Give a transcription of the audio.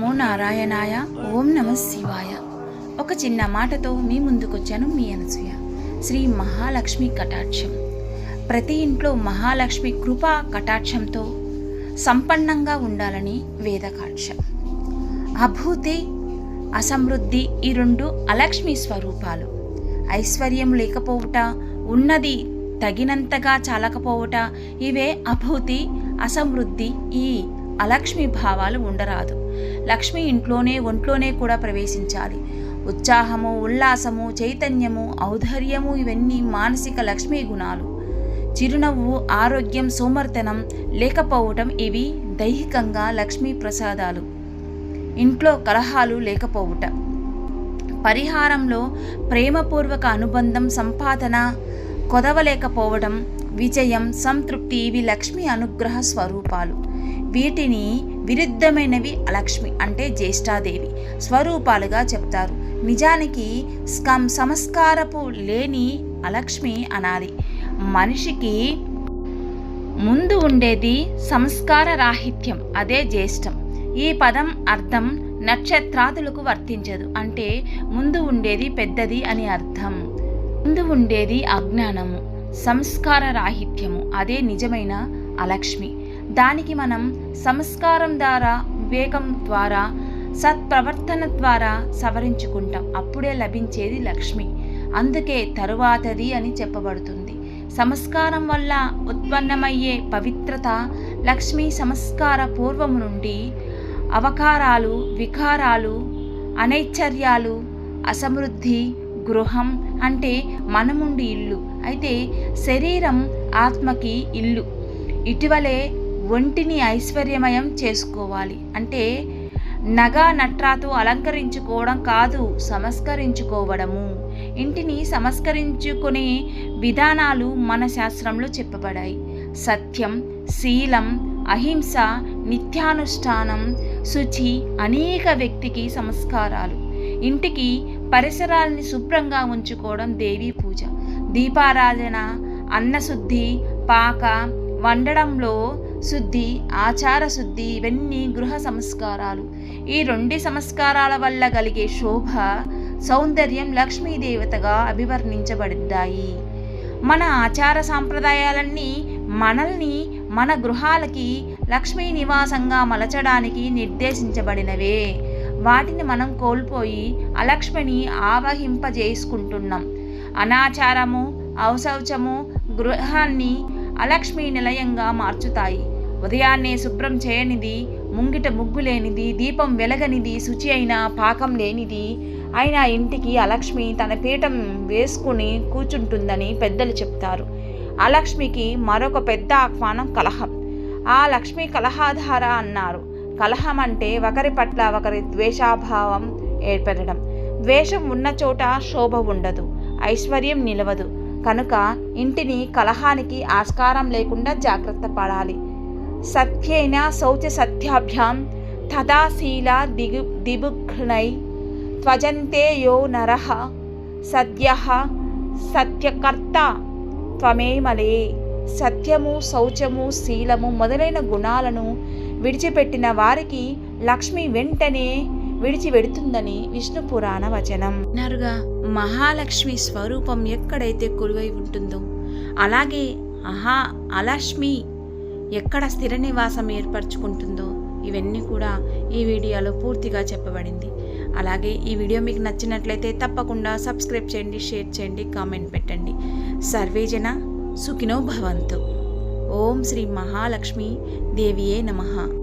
నమో నారాయణాయ ఓం నమ శివాయ. ఒక చిన్న మాటతో మీ ముందుకొచ్చాను మీ అనసూయ. శ్రీ మహాలక్ష్మి కటాక్షం. ప్రతి ఇంట్లో మహాలక్ష్మి కృపా కటాక్షంతో సంపన్నంగా ఉండాలని వేదకాక్షం అభూతి అసమృద్ధి ఈ రెండు అలక్ష్మి స్వరూపాలు. ఐశ్వర్యం లేకపోవుట ఉన్నది తగినంతగా చాలకపోవుట ఇవే అభూతి అసమృద్ధి ఈ అలక్ష్మి భావాలు ఉండరాదు. లక్ష్మి ఇంట్లోనే ఒంట్లోనే కూడా ప్రవేశించాలి. ఉత్సాహము ఉల్లాసము చైతన్యము ఔదర్యము ఇవన్నీ మానసిక లక్ష్మీ గుణాలు. చిరునవ్వు ఆరోగ్యం సోమర్తనం లేకపోవటం ఇవి దైహికంగా లక్ష్మీ ప్రసాదాలు. ఇంట్లో కలహాలు లేకపోవుట. పరిహారంలో ప్రేమపూర్వక అనుబంధం సంపాదన కొదవలేకపోవడం విజయం సంతృప్తి ఇవి లక్ష్మి అనుగ్రహ స్వరూపాలు. వీటిని విరుద్ధమైనవి అలక్ష్మి అంటే జ్యేష్ఠాదేవి స్వరూపాలుగా చెప్తారు. నిజానికి స్కం సంస్కారపు లేని అలక్ష్మి అనాలి. మనిషికి ముందు ఉండేది సంస్కార రాహిత్యం అదే జ్యేష్టం ఈ పదం అర్థం నక్షత్రాదులకు వర్తించదు. అంటే ముందు ఉండేది పెద్దది అని అర్థం. ముందు ఉండేది అజ్ఞానము సంస్కార రాహిత్యము అదే నిజమైన అలక్ష్మి. దానికి మనం సంస్కారం ద్వారా వివేకం ద్వారా సత్ప్రవర్తన ద్వారా సవరించుకుంటాం. అప్పుడే లభించేది లక్ష్మి. అందుకే తరువాతది అని చెప్పబడుతుంది. సంస్కారం వల్ల ఉత్పన్నమయ్యే పవిత్రత లక్ష్మీ సంస్కార పూర్వము నుండి అవకారాలు వికారాలు అనైశ్చర్యాలు అసమృద్ధి గృహం అంటే మనముండి ఇల్లు. అయితే శరీరం ఆత్మకి ఇల్లు. ఇటీవలే ఒంటిని ఐశ్వర్యమయం చేసుకోవాలి. అంటే నగా నట్రాతో అలంకరించుకోవడం కాదు సంస్కరించుకోవడము. ఇంటిని సంస్కరించుకునే విధానాలు మన శాస్త్రంలో చెప్పబడాయి. సత్యం శీలం అహింస నిత్యానుష్ఠానం శుచి అనేక వ్యక్తికి సంస్కారాలు. ఇంటికి పరిసరాల్ని శుభ్రంగా ఉంచుకోవడం దేవీ పూజ. దీపారాధన అన్నశుద్ధి పాక వండడంలో శుద్ధి ఆచార శుద్ధి ఇవన్నీ గృహ సంస్కారాలు. ఈ రెండు సంస్కారాల వల్ల కలిగే శోభ సౌందర్యం లక్ష్మీదేవతగా అభివర్ణించబడ్డాయి మన ఆచార సాంప్రదాయాలన్నీ మనల్ని మన గృహాలకి లక్ష్మీ నివాసంగా మలచడానికి నిర్దేశించబడినవే. వాటిని మనం కోల్పోయి అలక్ష్మిని ఆవహింపజేసుకుంటున్నాం. అనాచారము అవశౌచము గృహాన్ని అలక్ష్మి నిలయంగా మార్చుతాయి. ఉదయాన్నే శుభ్రం చేయనిది ముంగిట ముగ్గు లేనిది దీపం వెలగనిది శుచి అయిన పాకం లేనిది. అయినా ఇంటికి అలక్ష్మి తన పీఠం వేసుకుని కూర్చుంటుందని పెద్దలు చెప్తారు. అలక్ష్మికి మరొక పెద్ద ఆహ్వానం కలహం. ఆ లక్ష్మి కలహాధార అన్నారు. కలహం అంటే ఒకరి పట్ల ఒకరి ద్వేషాభావం ఏర్పడడం. ద్వేషం ఉన్న చోట శోభ ఉండదు. ఐశ్వర్యం నిలవదు. కనుక ఇంటిని కలహానికి ఆస్కారం లేకుండా జాగ్రత్త పడాలి. సత్యేన శౌచ సత్యాభ్యాం తదాశీల దిగు దిబుఘ్నై త్వజంతే యో నర సద్య సత్యకర్త త్వమేమలే. సత్యము శౌచము శీలము మొదలైన గుణాలను విడిచిపెట్టిన వారికి లక్ష్మి వెంటనే విడిచి వెడుతుందని విష్ణు పురాణ వచనం. నరుగా మహాలక్ష్మి స్వరూపం ఎక్కడైతే కొలువై ఉంటుందో అలాగే అహా అలక్ష్మి ఎక్కడ స్థిర నివాసం ఏర్పరచుకుంటుందో ఇవన్నీ కూడా ఈ వీడియోలో పూర్తిగా చెప్పబడింది. అలాగే ఈ వీడియో మీకు నచ్చినట్లయితే తప్పకుండా సబ్స్క్రైబ్ చేయండి షేర్ చేయండి కామెంట్ పెట్టండి. సర్వేజన సుఖినో భవంతు. ఓం శ్రీ మహాలక్ష్మి దేవియే నమః.